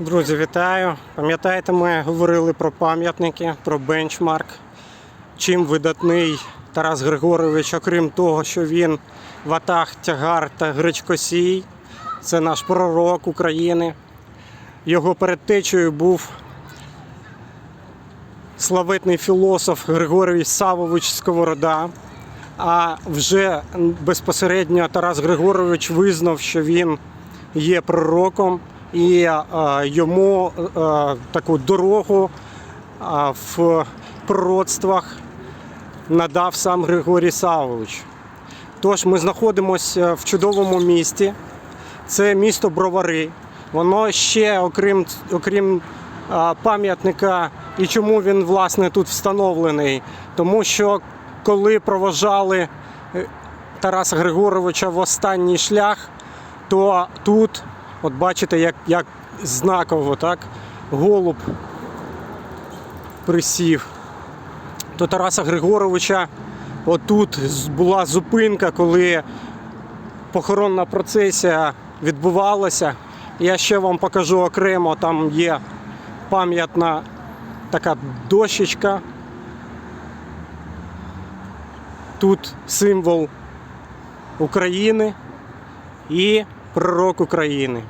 Друзі, вітаю! Пам'ятаєте, ми говорили про пам'ятники, про бенчмарк. Чим видатний Тарас Григорович, окрім того, що він ватаг, тягар та гречкосій, це наш пророк України. Його передтечею був славетний філософ Григорій Савович Сковорода. А вже безпосередньо Тарас Григорович визнав, що він є пророком, і е, йому е, таку дорогу е, в пророцтвах надав сам Григорій Савович. Тож ми знаходимося в чудовому місті. Це місто Бровари. Воно ще, окрім, окрім пам'ятника, і чому він власне тут встановлений? Тому що коли проважали Тараса Григоровича в останній шлях, то тут, от бачите, як, як знаково, так, голуб присів. То Тараса Григоровича отут була зупинка, коли похоронна процесія відбувалася. Я ще вам покажу окремо, там є пам'ятна така дощечка. Тут символ України і пророк України.